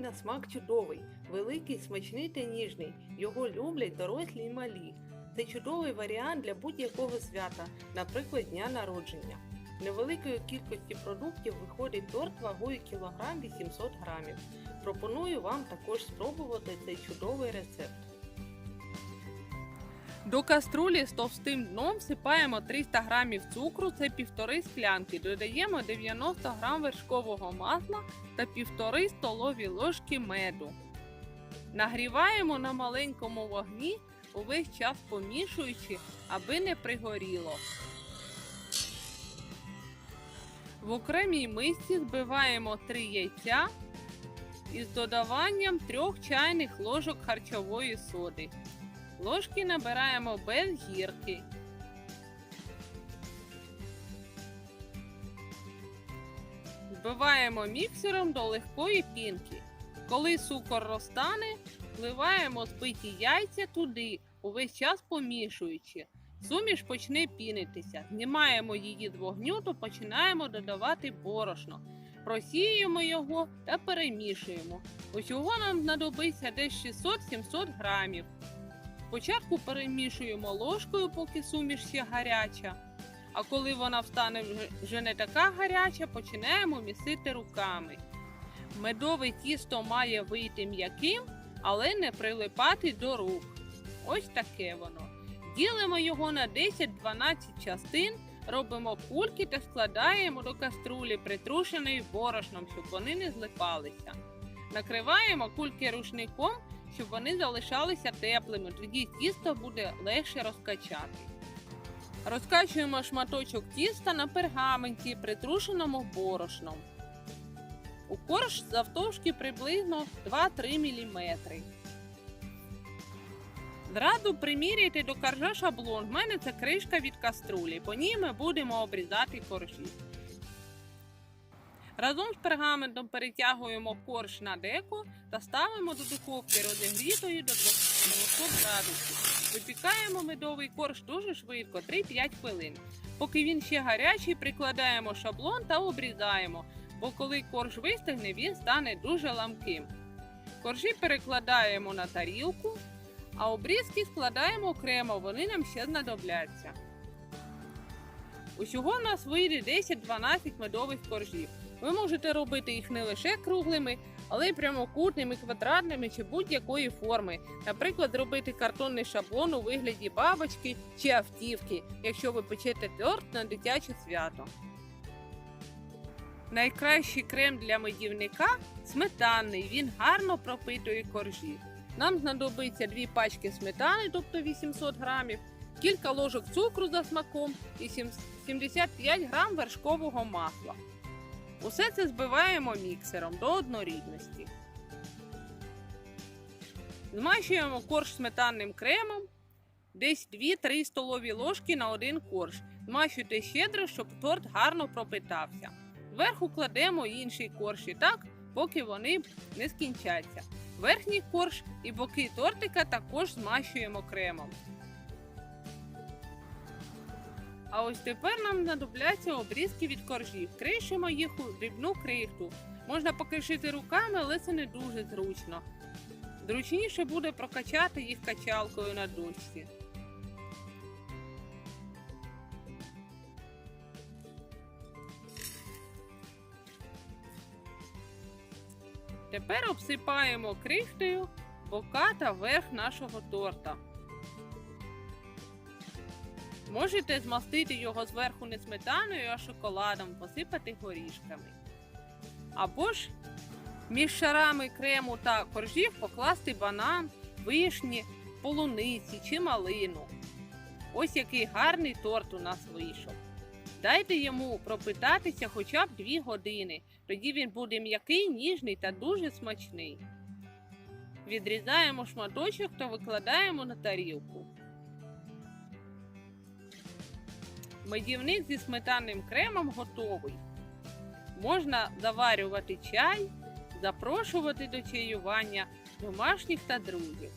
на смак чудовий, великий, смачний та ніжний. Його люблять дорослі і малі. Це чудовий варіант для будь-якого свята, наприклад, дня народження. Невеликої кількості продуктів виходить торт вагою кілограм 800 грамів. Пропоную вам також спробувати цей чудовий рецепт. До каструлі з товстим дном всипаємо 300 грамів цукру, це півтори склянки. Додаємо 90 грам вершкового масла та півтори столові ложки меду. Нагріваємо на маленькому вогні, увесь час помішуючи, аби не пригоріло. В окремій мисці збиваємо 3 яйця із додаванням 3 чайних ложок харчової соди. Ложки набираємо без гірки. Збиваємо міксером до легкої пінки. Коли цукор розтане, вливаємо збиті яйця туди, увесь час помішуючи. Суміш почне пінитися. Знімаємо її з вогню, то починаємо додавати борошно. Просіюємо його та перемішуємо. Усього нам знадобиться десь 600-700 грамів. Спочатку перемішуємо ложкою, поки суміш ще гаряча. А коли вона встане вже- не така гаряча, починаємо місити руками. Медове тісто має вийти м'яким, але не прилипати до рук. Ось таке воно. Ділимо його на 10-12 частин, робимо кульки та складаємо до каструлі, притрушеної борошном, щоб вони не злипалися. Накриваємо кульки рушником, щоб вони залишалися теплими, тоді тісто буде легше розкачати. Розкачуємо шматочок тіста на пергаменті, притрушеному борошном. У корж завтовшки приблизно 2-3 мм. Зразу приміряйте до коржа шаблон. В мене це кришка від каструлі. По ній ми будемо обрізати коржі. Разом з пергаментом перетягуємо корж на деко та ставимо до духовки розігрітої до 200 градусів. Випікаємо медовий корж дуже швидко 3-5 хвилин. Поки він ще гарячий, прикладаємо шаблон та обрізаємо, бо коли корж вистигне, він стане дуже ламким. Коржі перекладаємо на тарілку, а обрізки складаємо окремо, вони нам ще знадобляться. Усього в нас вийде 10-12 медових коржів. Ви можете робити їх не лише круглими, але й прямокутними, квадратними чи будь-якої форми. Наприклад, зробити картонний шаблон у вигляді бабочки чи автівки, якщо ви печете торт на дитяче свято. Найкращий крем для медівника сметанний. Він гарно пропитує коржі. Нам знадобиться дві пачки сметани, тобто 800 грамів, кілька ложок цукру за смаком і 75 грам вершкового масла. Усе це збиваємо міксером до однорідності. Змащуємо корж сметанним кремом, десь 2-3 столові ложки на один корж. Змащуйте щедро, щоб торт гарно пропитався. Зверху кладемо інший корж і так, поки вони не скінчаться. Верхній корж і боки тортика також змащуємо кремом. А ось тепер нам знадобляться обрізки від коржів. Кришимо їх у дрібну крихту. Можна покришити руками, але це не дуже зручно. Зручніше буде прокачати їх качалкою на дошці. Тепер обсипаємо крихтою бока та верх нашого торта. Можете змастити його зверху не сметаною, а шоколадом, посипати горішками. Або ж між шарами крему та коржів покласти банан, вишні, полуниці чи малину. Ось який гарний торт у нас вийшов. Дайте йому пропитатися хоча б 2 години, тоді він буде м'який, ніжний та дуже смачний. Відрізаємо шматочок та викладаємо на тарілку. Медівник зі сметанним кремом готовий. Можна заварювати чай, запрошувати до чаювання домашніх та друзів.